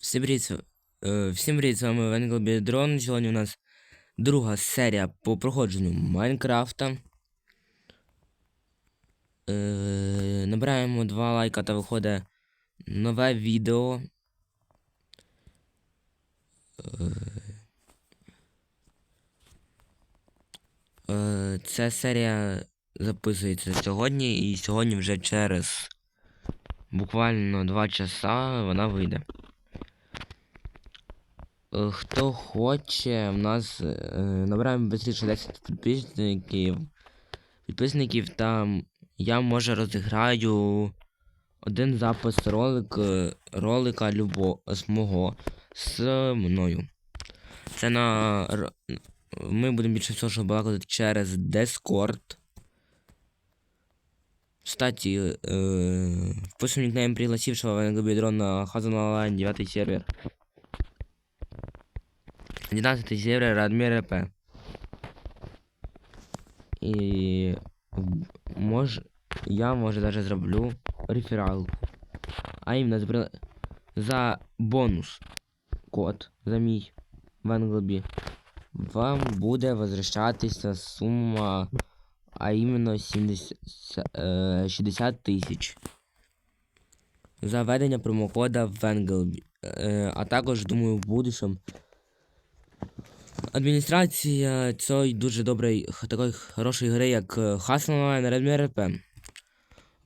Всім привіт, е, всім привіт, з вами Венглбі Дрон. Сьогодні у нас друга серія по проходженню Майнкрафта. Е, набираємо 2 лайка та виходить нове відео. Е, е, ця серія записується сьогодні, і сьогодні вже через буквально 2 часа вона вийде. Е, Хто хоче, в нас е, набираємо швидше 10 підписників. Підписників там я може розіграю один запис ролик, е, ролика любо, з мого з мною. Це на. Ми будемо більше всього балакати через Discord. Кстати, э, впишу никнейм пригласившего Венгобидрон на Хазан Онлайн 9 сервер. 11 сервер Радмир РП. І мож, я може даже зроблю рефералку. А іменно за, бонус код за мій в Англобі. Вам буде возвращатися сума, а іменно 70, е, 60 тисяч. За введення промокода в Англобі. Е, а також, думаю, в будущем Адміністрація цієї дуже доброї, такої хорошої гри, як Online Redmi RP,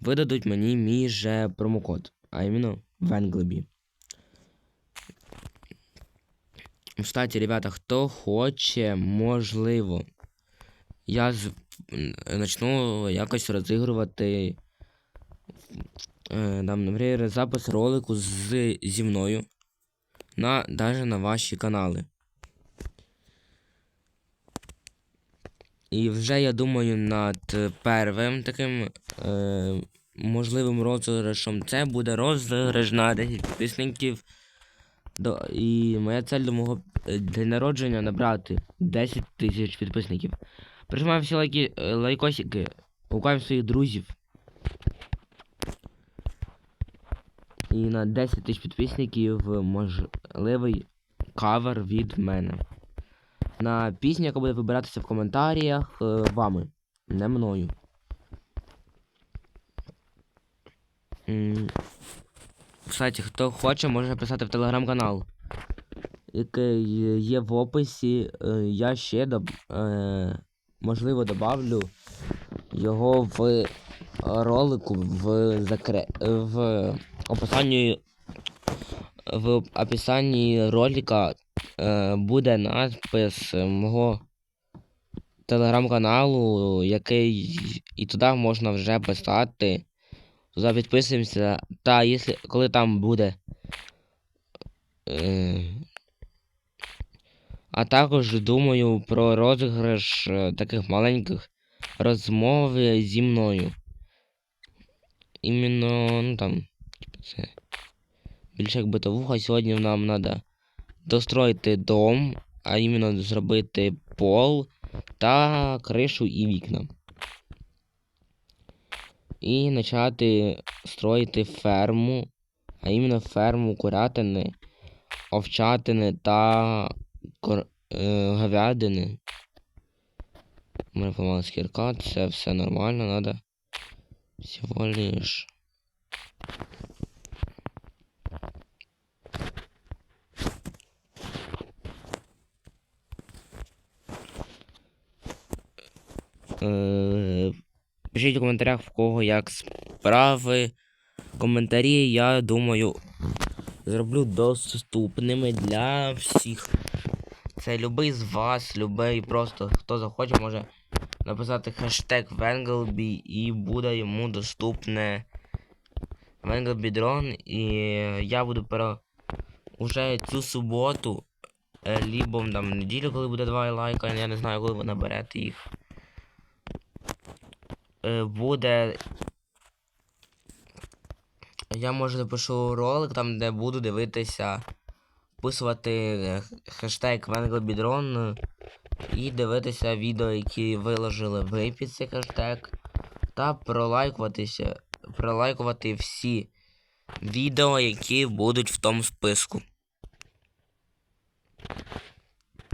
видадуть мені мій же промокод, а іменно в Енглебі. Кстати, ребята, хто хоче, можливо, я з... начну якось розігрувати е, там, наприклад, запис ролику з, зі мною на, даже на ваші канали. І вже я думаю над е, первим таким е, можливим розіграшем. Це буде розіграш на 10 підписників. До, і моя цель до мого е, день народження набрати 10 тисяч підписників. Прижимаємо всі лайки, е, лайкосики, гукаємо своїх друзів. І на 10 тисяч підписників можливий кавер від мене на пісню, яка буде вибиратися в коментарях е, вами, не мною. Кстати, хто хоче, може писати в телеграм-канал, який є в описі. Е, Я ще доб... е, можливо добавлю його в ролику в закре... в описанні в описанні ролика буде надпис мого телеграм-каналу, який і туди можна вже писати. Туди підписуємося. Та якщо коли там буде. Е, а також думаю про розіграш е, таких маленьких розмов зі мною. Іменно, ну там, це. Більше як битовуха, сьогодні нам треба достроїти дом, а іменно зробити пол та кришу і вікна. І почати строїти ферму, а іменно ферму курятини, овчатини та кор... е, говядини. У мене помалась кірка, це все нормально, треба всього лиш. Пишіть у коментарях, в кого як справи. Коментарі, я думаю, зроблю доступними для всіх. Це любий з вас, любий просто хто захоче, може написати хештег Венглбі і буде йому доступне Венглбідрон. І я буду пере... уже цю суботу, е, лібо там неділю, коли буде 2 лайка, я не знаю, коли ви наберете їх е, буде. Я може запишу ролик там, де буду дивитися, вписувати е, хештег Венглобідрон і дивитися відео, які виложили ви під цей хештег. Та пролайкуватися, пролайкувати всі відео, які будуть в тому списку.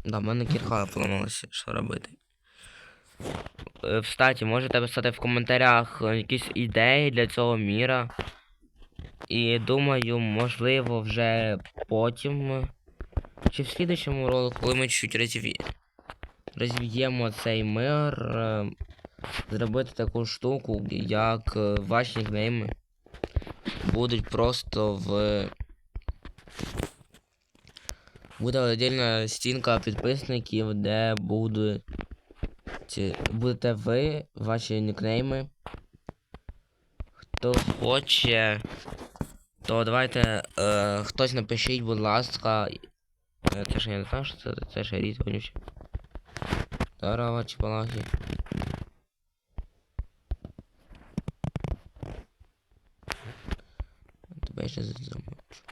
Да, в мене кірка поламалася, що робити. Е, Кстати, можете писати в коментарях е, якісь ідеї для цього міра. І думаю, можливо, вже потім. Чи в слідчому ролику, коли ми чуть розві... розв'ємо цей мир, е, зробити таку штуку, як ваші нікнейми будуть просто в. Буде отдельна стінка підписників, де будуть. Будете ви, ваші нікнейми. Хто хоче, то давайте е, хтось напишіть, будь ласка. Е, Це ж я не знаю, що це, це ж рід вонючий. Здорово, чіпалахи. Тебе ще замочу.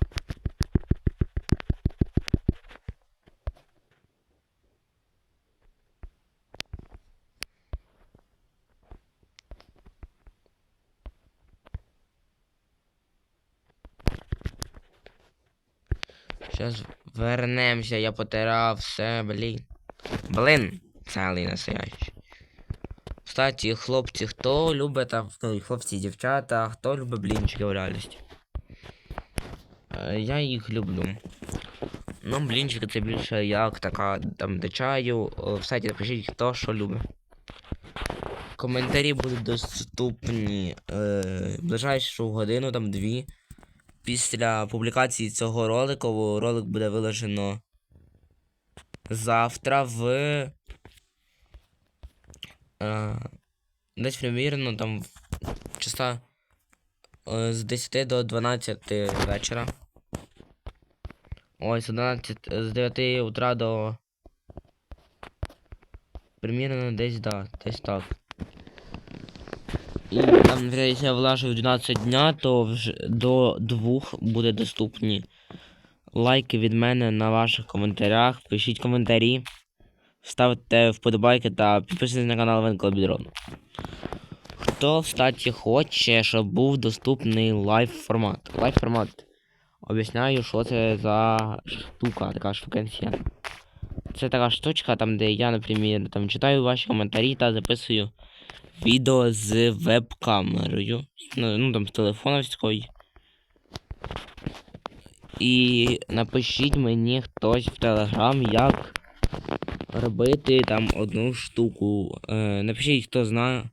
Сейчас вернемся, я потирав все, блін. Блин, цілий настоящий. Кстати, хлопці, хто любить там, ну, хлопці, і дівчата, хто любить блінчики в реальності? Е, Я їх люблю. Ну, блінчики це більше як така там до чаю. О, В сайті напишіть, хто що любить. Коментарі будуть доступні е, ближайшу годину, там дві. Після публікації цього ролику ролик буде виложено завтра в. Е, десь примірно там часа е, з 10 до 12 вечора. З 11, з 9 утра до. Примірно десь, да, десь так. І там, наприклад, якщо я влажу в 12 дня, то вже до двох буде доступні лайки від мене на ваших коментарях. Пишіть коментарі, ставте вподобайки та підписуйтесь на канал Венкл Бідрон. Хто, кстати, хоче, щоб був доступний лайв формат. Лайв формат. Об'ясняю, що це за штука, така штукенція. Це така штучка, там, де я, наприклад, там читаю ваші коментарі та записую відео з веб-камерою. Ну, ну там з телефона. І напишіть мені хтось в телеграм, як робити там одну штуку. Е, напишіть, хто знає.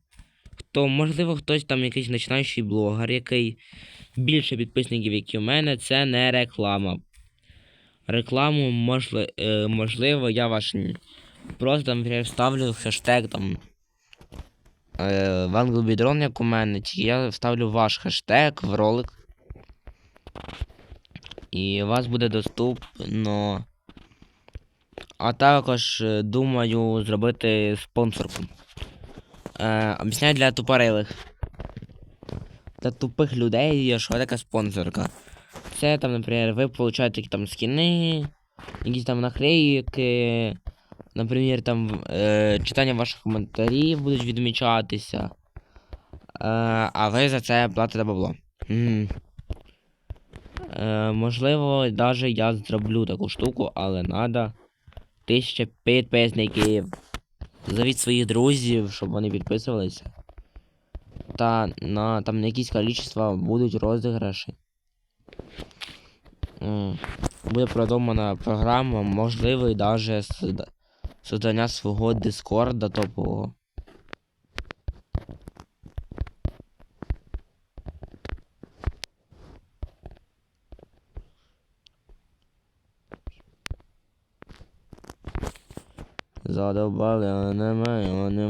Хто, можливо, хтось там якийсь починаючий блогер, який більше підписників, як і у мене, це не реклама. Рекламу можли, е, можливо, я ваш просто там вставлю хештег там е, Ванглбідрон, як у мене, чи я вставлю ваш хештег в ролик. І у вас буде доступно. А також е, думаю зробити спонсорку. Е, об'ясняю для тупорилих. Для тупих людей, що така спонсорка. Це там, наприклад, ви получаєте які там скіни, якісь там наклейки. Наприклад, там е, читання ваших коментарів будуть відмічатися. Е, а ви за це платите бабло. Мгм. Е, можливо, навіть я зроблю таку штуку, але треба тисяча підписників. Зовіть своїх друзів, щоб вони підписувалися. Та на там на якісь кількість будуть розіграші. М, Буде продумана програма, можливо, навіть создання свого дискорда топового. Задовбали, а немає, не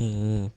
Е,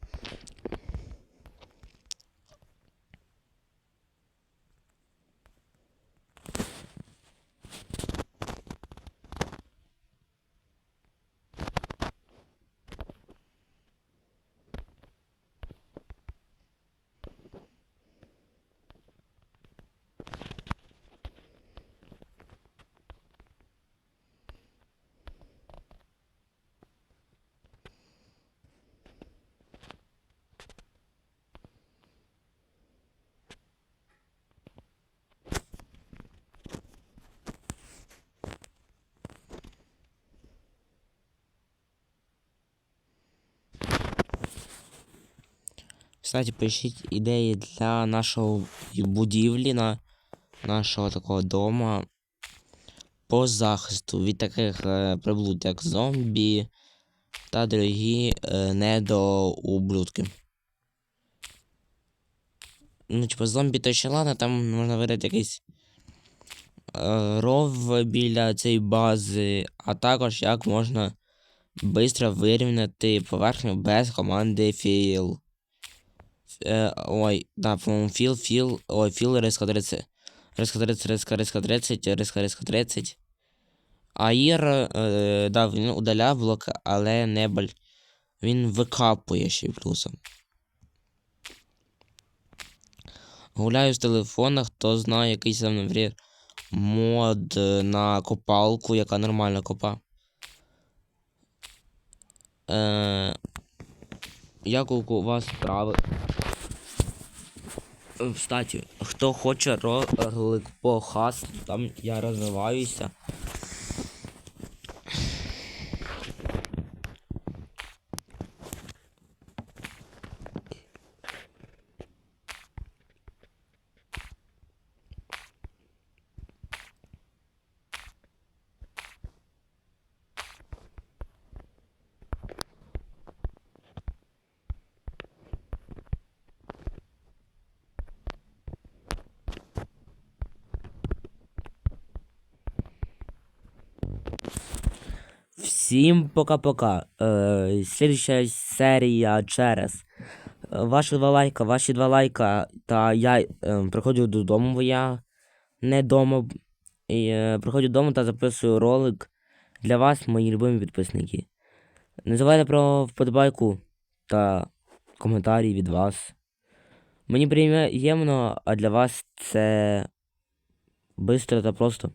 Кстати, пишіть ідеї для нашого будівлі, на нашого такого дома по захисту від таких е, приблуд, як зомбі та другі е, недоублюдки. Ну, типу, зомбі то ще ладно, там можна видати якийсь е, ров біля цієї бази, а також як можна швидко вирівняти поверхню без команди fill. Е, ой, да, по-моєму, філ, філ, ой, філ, риска 30. Риска 30, риска, риска 30, риска, риска 30. Аїр, е, да, він удаляє блоки, але не баль... Він викапує ще й плюсом. Гуляю з телефона, хто знає якийсь там, наприклад, мод на копалку, яка нормальна копа. Е, як у вас справи? Е, Кстати, хто хоче ролик по хасту, там я розвиваюся. Всім пока-пока. Е, слідча серія через. Ваші два лайка, ваші два лайка, та я е, приходжу додому, бо я не дома. І, е, приходжу додому та записую ролик для вас, мої любимі підписники. Не забувайте про вподобайку та коментарі від вас. Мені приємно, а для вас це бистро та просто.